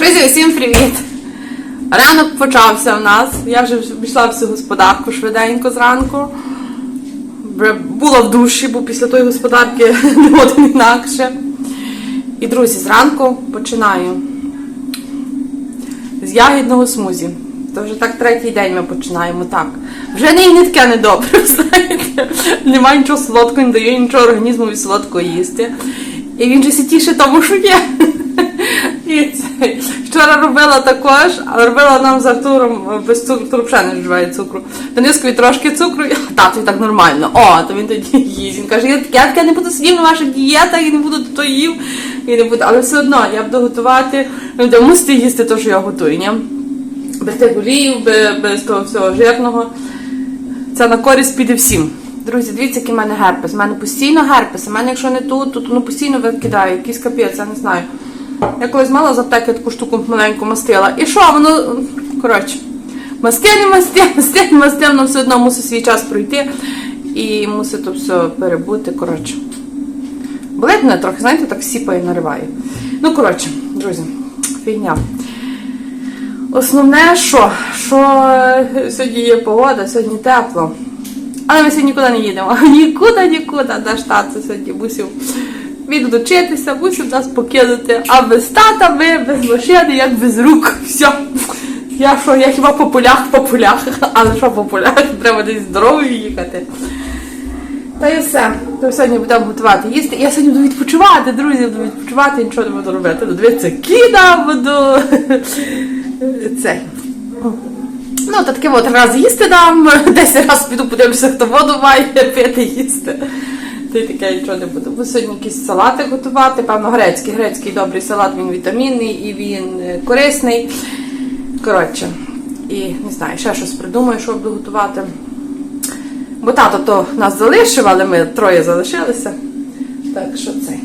Друзі, усім привіт! Ранок почався у нас. Я вже пішла всю господарку швиденько зранку. Була в душі, бо після тої господарки не один інакше. І, друзі, зранку починаю з ягідного смузі. То вже так третій день ми починаємо так. Вже не, не таке недобре, знаєте. Немає нічого солодкого, не дає нічого організму солодкого їсти. І він же сітіше тому, що є. І це. Вчора робила також, але робила нам з Артуром без цукру, Артур взагалі не вживає цукру. Денискові трошки цукру, і тату і так нормально. О, то він тоді їсть. Він каже, я, я таке не буду сидіти на ваших дієтах і не буду то їв. І не буду. Але все одно я буду готувати, ну, мусите їсти те, що я готую. Ні? Без тих без того всього жирного. Це на користь піде всім. Друзі, дивіться, який в мене герпес. У мене постійно герпес. У мене, якщо не тут, то ну, постійно викидаю. Якийсь капець, я не знаю. Я колись мала з аптеки таку штуку маленьку мастила. І що, воно. Коротше, масти не масти, масти не масти, воно все одно мусить свій час пройти і мусить то все перебути. Коротше. Болить мене трохи, знаєте, так сіпає, нариває. Ну, коротше, друзі, фігня. Основне, що? Що е, сьогодні є погода, сьогодні тепло. Але ми сьогодні нікуди не їдемо. Нікуди, нікуди. Наш тато сьогодні мусив відлучитися, мусив нас покинути. А без тата ми без машини, як без рук. Все. Я що, я хіба по полях, по полях. Але що по полях? Треба десь дорогою їхати. Та і все. То сьогодні будемо готувати їсти. Я сьогодні буду відпочивати, друзі, буду відпочивати, нічого не буду робити. Буду дивитися кіда, буду цей. Ну, то таке от раз їсти дам, десь раз піду подивлюся, хто воду має пити їсти. Та й таке нічого не буду. Буду сьогодні якісь салати готувати, певно, грецький. Грецький добрий салат, він вітамінний і він е, корисний. Коротше, і не знаю, ще щось придумаю, що буду готувати. Бо тато то нас залишив, але ми троє залишилися. Так що це.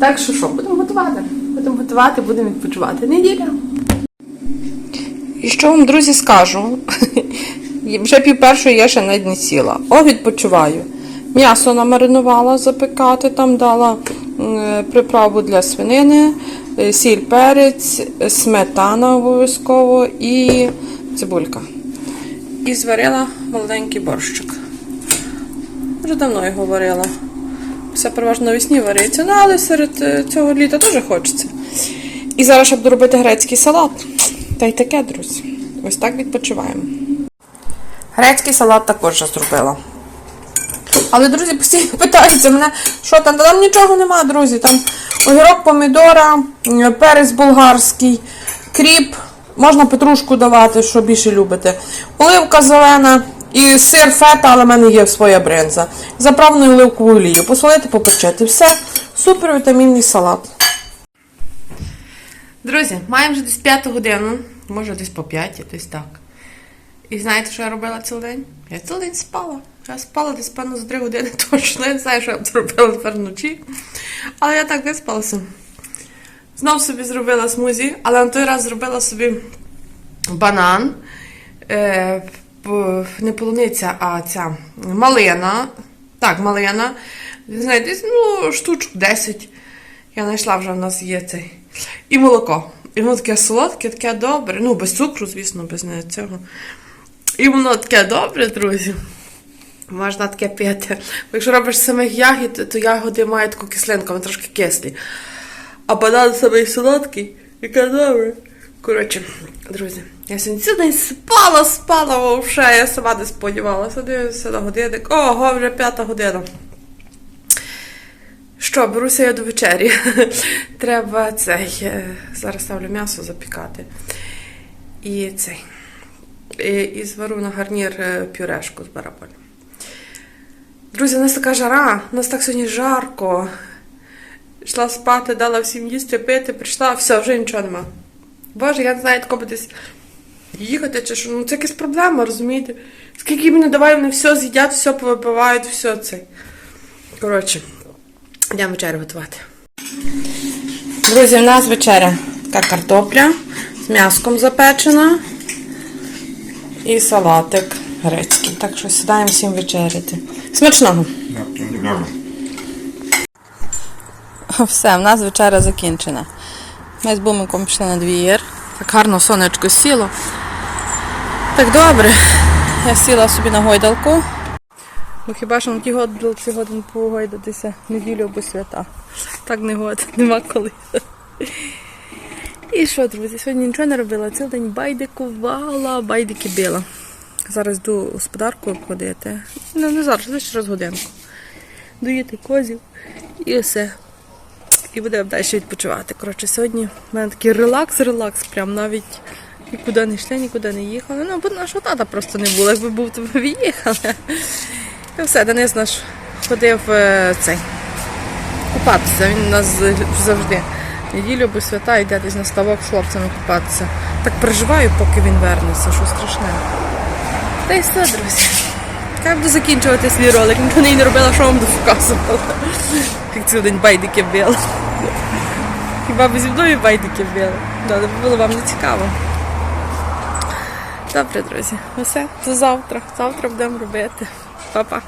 Так що що, будемо готувати. Будемо готувати, будемо відпочивати. Неділя. І що вам, друзі, скажу? Вже пів першої я ще навіть не сіла. О, відпочиваю. М'ясо намаринувала запекати, там дала приправу для свинини, е, сіль, перець, сметана обов'язково і цибулька. І зварила молоденький борщик. Вже давно його варила. Все переважно навесні вариться, ну але серед е, цього літа теж хочеться. І зараз ще буду робити грецький салат. Та й таке, друзі. Ось так відпочиваємо. Грецький салат також зробила. Але, друзі, постійно питаються мене, що там, Та там нічого нема, друзі. Там огірок, помідора, перець болгарський, кріп, можна петрушку давати, що більше любите. Оливка зелена і сир фета, але в мене є своя бринза. Заправленою оливковою олією. Посолити, попечити. Все. Супер вітамінний салат. Друзі, маємо вже десь п'яту годину, може десь по п'ятій, десь так. І знаєте, що я робила цілий день? Я цілий день спала. Я спала десь, певно, за три години точно. Я не знаю, що я б зробила тепер вночі. Але я так виспалася. Знов собі зробила смузі, але на той раз зробила собі банан. Е, не полуниця, а ця малина. Так, малина. Десь ну, штучок 10. Я знайшла вже в нас є цей. І молоко. І воно таке солодке, таке добре. Ну, без цукру, звісно, без цього. І воно таке добре, друзі. Можна таке пити. Бо якщо робиш самих ягід, то ягоди мають таку кислинку, вони трошки кислі. А банан самий солодкий, яке добре. Коротше, друзі, я сьогодні цілий день спала, спала вовше. Я сама не сподівалася. Дивлюся на годинник. Ого, вже п'ята година. Що, беруся я до вечері. Треба цей. е, Зараз ставлю м'ясо запікати. І цей. І, і звару на гарнір е, пюрешку з бараболем. Друзі, у нас така жара, у нас так сьогодні жарко. Йшла спати, дала всім їсти, пити, прийшла, все, вже нічого нема. Боже, я не знаю, тако десь їхати чи що. Ну це якась проблема, розумієте? Скільки не давай, вони все з'їдять, все повипивають, все це. Коротше, йдемо вечерю готувати. Друзі, у нас вечеря така картопля з м'яском запечена і салатик грецький. Так що сідаємо всім вечеряти. Смачного! Все, в нас вечеря закінчена. Ми з бумиком пішли на двір. Так гарно сонечко сіло. Так добре. Я сіла собі на гойдалку. Ну хіба що на ті гойдалці годин погойдатися неділю або свята. Так не год, нема коли. І що, друзі, сьогодні нічого не робила. Цілий день байдикувала, байдики била. Зараз йду господарку обходити. Ну, не зараз, десь через годинку. Доїти козів і все. І будемо далі відпочивати. Коротше, сьогодні в мене такий релакс, релакс, прям навіть нікуди не йшли, нікуди не їхали. Ну, бо нашого тата просто не було. Якби був, то ми їхали. І все, Денис наш ходив е, цей купатися. Він у нас завжди неділю або свята йде десь на ставок з хлопцями купатися. Так переживаю, поки він вернеться, що страшне. Та й все, друзі. Я буду закінчувати свій ролик. ніхто не робила, що вам доказувала. Як цілий день байдики била. Хіба б зі мною байдики били? Але було вам не цікаво. Добре, друзі. Усе, до завтра. Завтра будемо робити. Па-па.